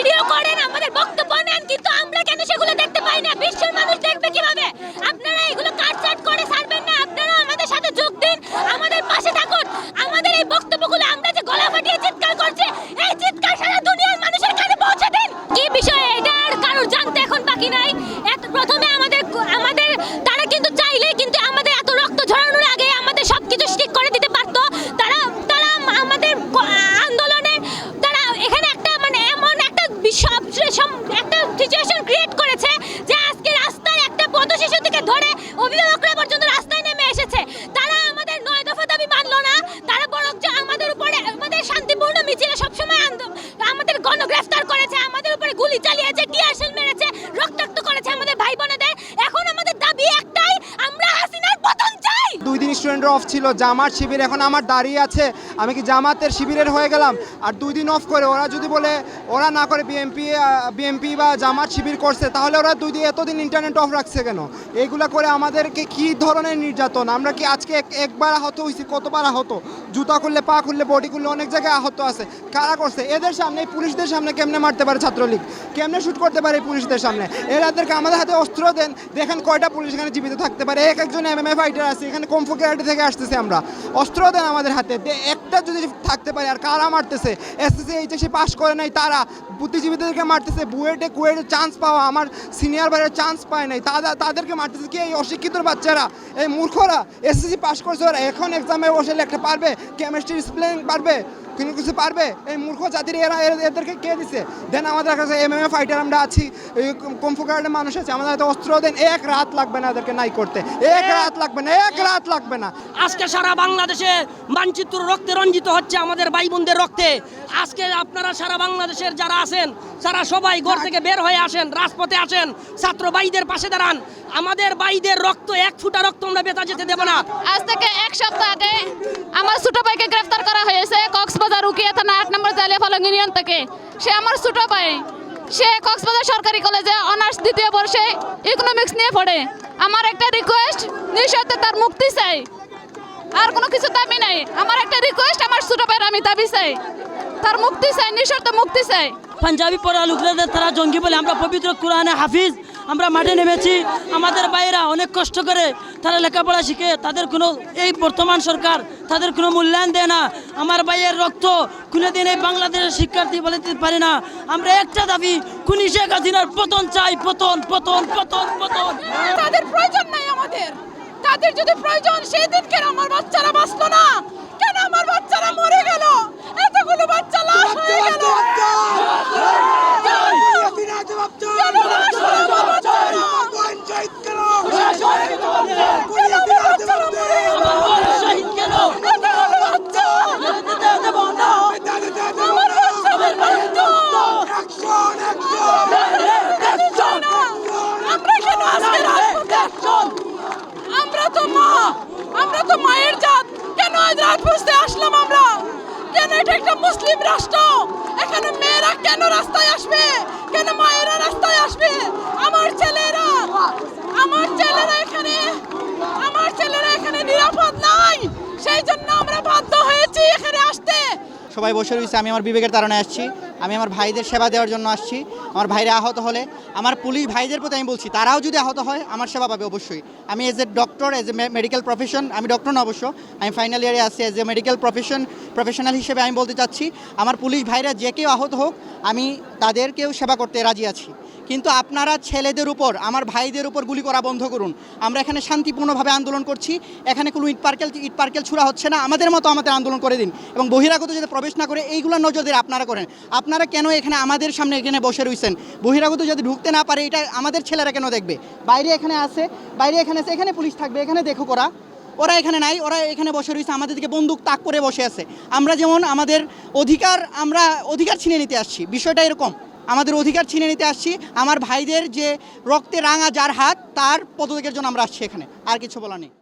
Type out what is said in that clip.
Video করেন আমাদের বক্তব্য নেন কিন্তু আমরা কেন সেগুলো দেখতে পাই না? বিশ্বের মানুষ আমাদের উপরে গুলি দুই দিন স্টুডেন্টরা অফ ছিল জামাত শিবির এখন আমার দাঁড়িয়ে আছে। আমি কি জামাতের শিবিরের হয়ে গেলাম? আর দুই দিন অফ করে ওরা যদি বলে, ওরা না করে বিএমপি বিএমপি বা জামাত শিবির করছে, তাহলে ওরা দুই দিন এতদিন ইন্টারনেট অফ রাখছে কেন? এগুলা করে আমাদেরকে কি ধরনের নির্যাতন? আমরা কি আজকে এক- একবার আহত হয়েছি কতবার আহত? জুতা খুললে, পা খুললে বডি খুললে অনেক জায়গায় আহত আছে। কারা করছে? এদের সামনে, পুলিশদের সামনে কেমনে মারতে পারে ছাত্রলীগ? কেমনে শ্যুট করতে পারে পুলিশদের সামনে? এরাদেরকে আমাদের হাতে অস্ত্র দেন, দেখেন কয়টা পুলিশ এখানে জীবিত থাকতে পারে। এক একজন এমএমএ ফাইটার আছে, এখানে কমফো ক্যারাটে থেকে আসতেছি আমরা। অস্ত্র দেন আমাদের হাতে। একটা যদি থাকতে পারে, আর কারা মারতেছে? এসএসসি, এইচএসসি পাশ করে নাই তারা। বুদ্ধিজীবীদেরকে মারতেছে। বুয়েটে, কুয়েটে চান্স পাওয়া। আমার সিনিয়র ভাইয়ের চান্স পায় নাই। তারা, তাদেরকে মারতেছে কি? এই অশিক্ষিত বাচ্চারা, এই মূর্খরা। এসএসসি পাশ করছে ওরা। এখন এক্সামে বসে লেখা পারবে। কেমিস্ট্রি স্প্লেন পারবে। কোনো কিছু পারবে? এই মূর্খ জাতির এরা এরা- এদেরকে কে দিছে? দেন আমাদের কাছে এম এম এ ফাইটার আমরা আছি। কমফু কার্ডের মানুষ আছে আমাদের হাতে অস্ত্র দেন। এক রাত লাগবে না এদেরকে নাই করতে। এক রাত লাগবে না এক রাত লাগবে না। আজকে সারা বাংলাদেশে মানচিত্র রক্তে রঞ্জিত হচ্ছে আমাদের ভাই বোনদের রক্তে। আজকে আপনারা সারা বাংলাদেশের যারা আছেন যারা সবাই ঘর থেকে বের হয়ে আসেন রাজপথে আসেন ছাত্র ভাইদের পাশে দাঁড়ান। আমাদের ভাইদের রক্ত এক ফুটা রক্ত আমরা বেতা যেতে দেব না। আজ থেকে এক সপ্তাহ আগে আমার ছোট ভাইকে গ্রেফতার করা থেকে। সে আমার ছোট ভাই। সে কক্সবাজার সরকারি কলেজে অনার্স দ্বিতীয় বর্ষে ইকোনমিক্স নিয়ে পড়ে। আমার একটা রিকোয়েস্ট নিঃশর্তে তার মুক্তি চাই। আর কোনো কিছু দাবি নাই। আমার একটা রিকোয়েস্ট আমার ছোট ভাইয়ের আমি দাবি চাই। তার মুক্তি চাই, নিঃশর্তে মুক্তি চাই। পাঞ্জাবি পড়া লোকরা তারা জঙ্গি বলে আমরা পবিত্র কোরআনে হাফিজ। আমরা মাঠে নেমেছি। আমাদের ভাইয়েরা অনেক কষ্ট করে তারা লেখাপড়া শিখে তাদের কোনো এই বর্তমান সরকার তাদের কোনো মূল্যায়ন দেয় না। আমার ভাইয়ের রক্ত কোনোদিন এই বাংলাদেশের শিক্ষার্থী বলে দিতে পারে না। আমরা একটা দাবি খুনি শেখ হাসিনার পতন চাই পতন পতন পতন পতন। তাদের প্রয়োজন নাই আমাদের। তাদের যদি প্রয়োজন সেই দিন কেন আমার বাচ্চারা বাঁচলো না? কেন আমার বাচ্চারা মরে গেল? এতগুলো বাচ্চা লাশ হয়ে গেল কেন লাশ হলো আমার বাচ্চারা? কেন আমার বাচ্চারা মরে গেল? শহীদ কেন এতগুলো বাচ্চা! দেব না আমার বাচ্চাদের মৃত্যু! চাই না। আমরা কেন আজকে রাজপথে? আমরা তো মা আমরা তো মায়ের জাত। কেন আজ রাজপথে আসলাম আমরা? কেন এটা একটা মুসলিম রাষ্ট্র? এখানে মেয়েরা কেন রাস্তায় আসবে? কেন মায়েরা রাস্তায় আসবে? আমার ছেলেরা আমার ছেলেরা এখানে, আমার ছেলেরা এখানে নিরাপদ নাই। সেই জন্য আমরা বাধ্য হয়েছি এখানে আসতে। সবাই বসে রয়েছে, আমি আমার বিবেকের তারণে আসছি, আমি আমার ভাইদের সেবা দেওয়ার জন্য আসছি, আমার ভাইরা আহত হলে, আমার পুলিশ ভাইদের প্রতি আমি বলছি, তারাও যদি আহত হয়, আমার সেবা পাবে অবশ্যই। আমি as a doctor as a medical profession আমি ডক্টর না অবশ্য, আমি ফাইনাল ইয়ারে আছি as a medical profession professional হিসেবে আমি বলতে চাচ্ছি, আমার পুলিশ ভাইরা যে কেউ আহত হোক, আমি তাদেরকেও সেবা করতে রাজি আছি। কিন্তু আপনারা ছেলেদের উপর, আমার ভাইদের উপর গুলি করা বন্ধ করুন। আমরা এখানে শান্তিপূর্ণভাবে আন্দোলন করছি। এখানে কোনো ইট পার্কেল ইট পার্কেল ছুড়া হচ্ছে না। আমাদের মতো আমাদের আন্দোলন করে দিন। এবং বহিরাগত যাতে প্রবেশ না করে, এইগুলো নজর দিয়ে আপনারা করেন। আপনারা কেন এখানে আমাদের সামনে এখানে বসে রয়েছেন বহিরাগত যদি ঢুকতে না পারে, এটা আমাদের ছেলেরা কেন দেখবে? বাইরে এখানে আছে, বাইরে এখানে আছে, এখানে পুলিশ থাকবে, এখানে দেখো ওরা ওরা এখানে নাই, ওরা এখানে বসে রয়েছে, আমাদের দিকে বন্দুক তাক করে বসে আছে। আমরা যেমন আমাদের অধিকার, আমরা অধিকার ছিনে নিতে আসছি, বিষয়টা এরকম। আমাদের অধিকার ছিনে নিতে আসছি, আমার ভাইদের যে রক্তে রাঙা যার হাত, তার পদত্যাগের জন্য আমরা আসছি এখানে, আর কিছু বলা নেই।